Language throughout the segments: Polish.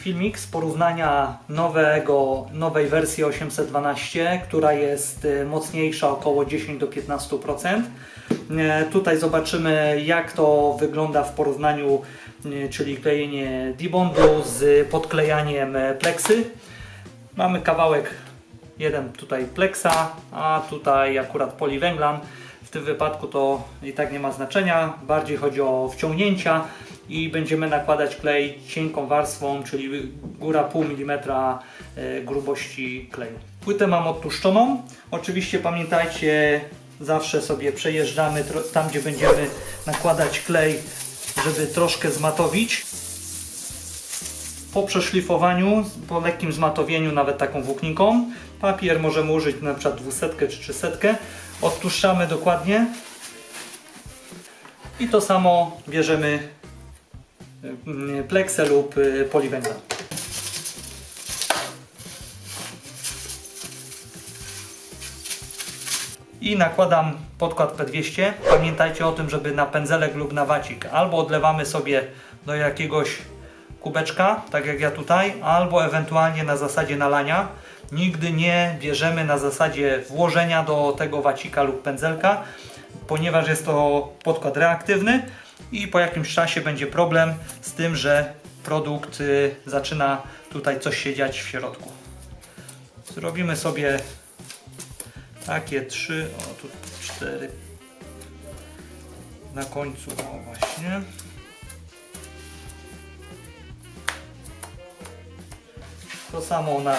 filmik z porównania nowego, nowej wersji 812, która jest y, mocniejsza około 10 do 15%. E, Tutaj zobaczymy jak to wygląda w porównaniu, y, czyli klejenie debondu z podklejaniem pleksy. Mamy kawałek jeden tutaj pleksa, a tutaj akurat poliwęglan. W tym wypadku to i tak nie ma znaczenia, bardziej chodzi o wciągnięcia i będziemy nakładać klej cienką warstwą, czyli góra pół milimetra e, grubości kleju. Płytę mam odtłuszczoną. Oczywiście pamiętajcie, zawsze sobie przejeżdżamy tam, gdzie będziemy nakładać klej, żeby troszkę zmatowić. Po przeszlifowaniu, po lekkim zmatowieniu, nawet taką włókninką, papier możemy użyć przykład 200 czy 300. Odtłuszczamy dokładnie. I to samo bierzemy pleksę lub y, poliwęglan. I nakładam podkład P200. Pamiętajcie o tym, żeby na pędzelek lub na wacik albo odlewamy sobie do jakiegoś kubeczka, tak jak ja tutaj, albo ewentualnie na zasadzie nalania. Nigdy nie bierzemy na zasadzie włożenia do tego wacika lub pędzelka, ponieważ jest to podkład reaktywny i po jakimś czasie będzie problem z tym, że produkt y, zaczyna tutaj coś się dziać w środku. Zrobimy sobie takie trzy, o tu cztery na końcu, o właśnie. To samo na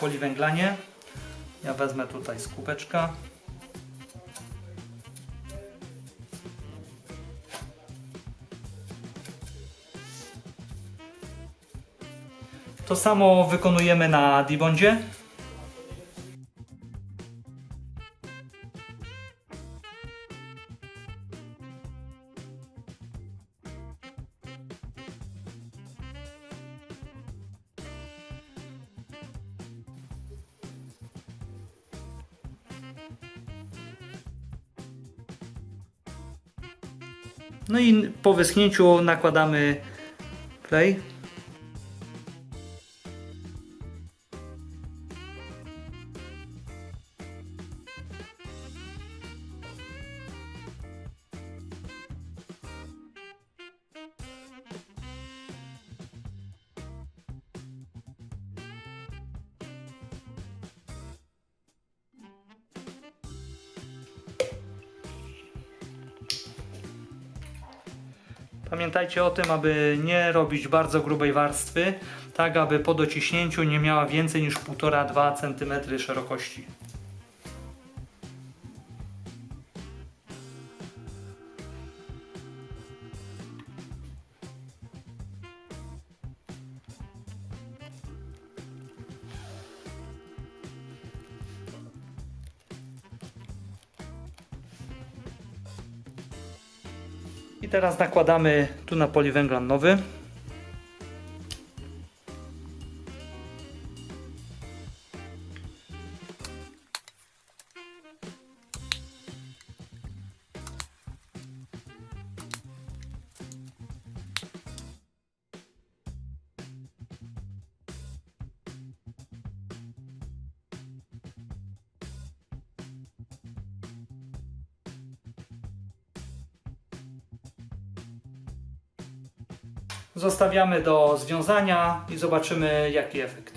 poliwęglanie. Ja wezmę tutaj z kubeczka. To samo wykonujemy na dibondzie. No i po wyschnięciu nakładamy klej. Pamiętajcie o tym, aby nie robić bardzo grubej warstwy, tak aby po dociśnięciu nie miała więcej niż 1,5-2 cm szerokości. I teraz nakładamy tu na poliwęglan nowy. Zostawiamy do związania i zobaczymy jaki efekt.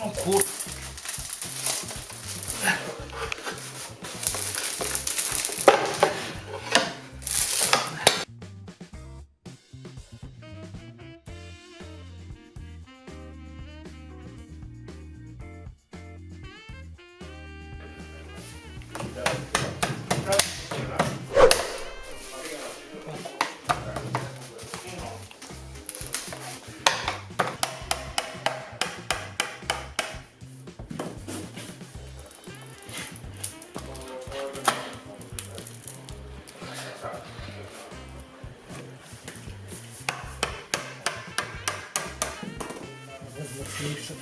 No kur... більше.